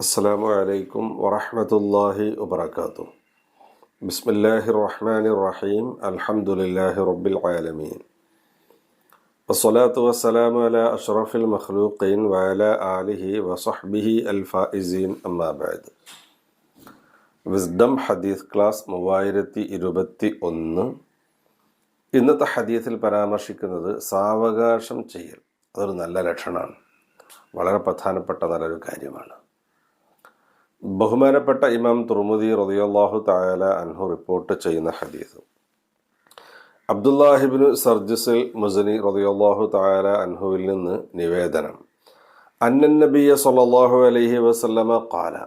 السلام عليكم ورحمة الله وبركاته بسم الله الرحمن الرحيم الحمد لله رب العالمين والصلاة والسلام على أشرف المخلوقين وعلى آله وصحبه الفائزين أما بعد wisdom ഹദീസ് class മൂവായിരത്തി ഇരുപത്തി ഒന്ന് ഇന്നത്തെ ഹദീസിൽ പരാമർശിക്കുന്നത് സാവകാശം ചെയ്യൽ അതൊരു നല്ല ലക്ഷണമാണ്. വളരെ പ്രധാനപ്പെട്ട നല്ലൊരു കാര്യമാണ്. ബഹുമാനപ്പെട്ട ഇമാം തുർമുദി റതിയല്ലാഹു തായാല അൻഹു റിപ്പോർട്ട് ചെയ്യുന്ന ഹദീസ്. അബ്ദുല്ലാഹിബിന് സർജിസിൽ മുസനി റതിയല്ലാഹു തായാല അൻഹുവിൽ നിന്ന് നിവേദനം. അന്നൻ നബിയ സല്ലല്ലാഹു അലൈഹി വസല്ലമ ഖാല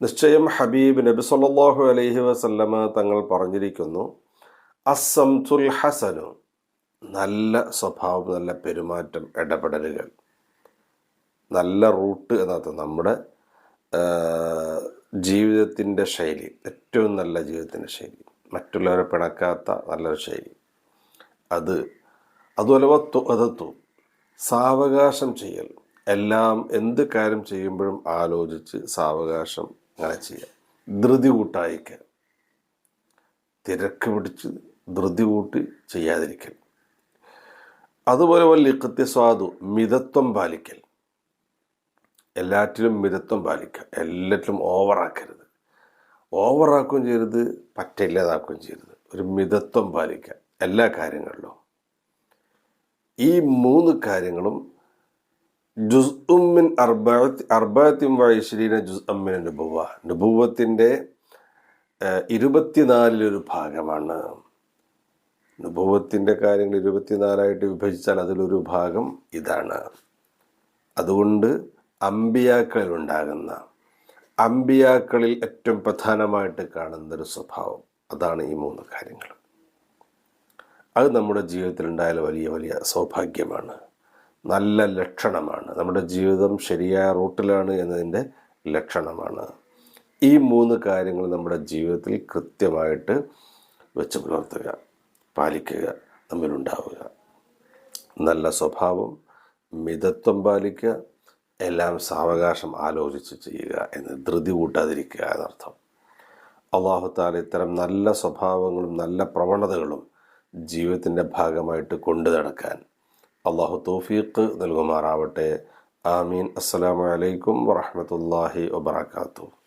നിശ്ചയം ഹബീബ് നബി സല്ലല്ലാഹു അലൈഹി വസല്ലമ തങ്ങൾ പറഞ്ഞിരിക്കുന്നു അസംതുൽ ഹസനു നല്ല സ്വഭാവം നല്ല പെരുമാറ്റം ഇടപെടലുകൾ. നല്ല റൂട്ട് എന്നർത്ഥം നമ്മുടെ ജീവിതത്തിന്റെ ശൈലി ഏറ്റവും നല്ല ജീവിതത്തിന്റെ ശൈലി. മറ്റുള്ളവരെ പിണക്കാത്ത നല്ലൊരു ശൈലി. അത് അതുപോലെ അതത്തു സാവകാശം ചെയ്യൽ. എല്ലാം എന്ത് കാര്യം ചെയ്യുമ്പോഴും ആലോചിച്ച് സാവകാശം അങ്ങനെ ചെയ്യാം. ധൃതി കൂട്ടായിക്കൽ തിരക്ക് പിടിച്ച് ധൃതി കൂട്ടി ചെയ്യാതിരിക്കൽ. അതുപോലെ വല്ല കൃത്യസ്വാദു മിതത്വം പാലിക്കൽ. എല്ലാറ്റിലും മിതത്വം പാലിക്കുക എല്ലാറ്റിലും ഓവറാക്കരുത്. ഓവറാക്കുകയും ചെയ്യരുത് പറ്റില്ലാതാക്കുകയും ചെയ്യരുത്. ഒരു മിതത്വം പാലിക്കുക എല്ലാ കാര്യങ്ങളിലും. ഈ മൂന്ന് കാര്യങ്ങളും ജുസ് ഉമ്മിൻ അർബാത്തി അർബാത്തിം വൈശ്വരീന ജുസ് അമ്മിൻ നുബുവ നുബുവത്തിന്റെ ഇരുപത്തിനാലിലൊരു ഭാഗമാണ്. നുബുവത്തിന്റെ കാര്യങ്ങൾ ഇരുപത്തിനാലായിട്ട് വിഭജിച്ചാൽ അതിലൊരു ഭാഗം ഇതാണ്. അതുകൊണ്ട് അമ്പിയാക്കളിൽ ഉണ്ടാകുന്ന അമ്പിയാക്കളിൽ ഏറ്റവും പ്രധാനമായിട്ട് കാണുന്ന ഒരു സ്വഭാവം. അതാണ് ഈ മൂന്ന് കാര്യങ്ങൾ. അത് നമ്മുടെ ജീവിതത്തിൽ ഉണ്ടായാൽ വലിയ വലിയ സൗഭാഗ്യമാണ്. നല്ല ലക്ഷണമാണ്. നമ്മുടെ ജീവിതം ശരിയായ റൂട്ടിലാണ് എന്നതിന്റെ ലക്ഷണമാണ്. ഈ മൂന്ന് കാര്യങ്ങൾ നമ്മുടെ ജീവിതത്തിൽ കൃത്യമായിട്ട് വെച്ച് പുലർത്തുക. പാലിക്കുക തമ്മിലുണ്ടാവുക. നല്ല സ്വഭാവം മിതത്വം പാലിക്കുക എല്ലാം സാവകാശം ആലോചിച്ച് ചെയ്യുക എന്ന് ധൃതി കൂട്ടാതിരിക്കുക എന്നർത്ഥം. അള്ളാഹുത്താല ഇത്തരം നല്ല സ്വഭാവങ്ങളും നല്ല പ്രവണതകളും ജീവിതത്തിന്റെ ഭാഗമായിട്ട് കൊണ്ടു നടക്കാൻ അള്ളാഹു തൗഫീഖ് നൽകുമാറാവട്ടെ. ആമീൻ. അസ്സലാമലൈക്കും വറഹമത്തല്ലാഹി വബർക്കാത്തു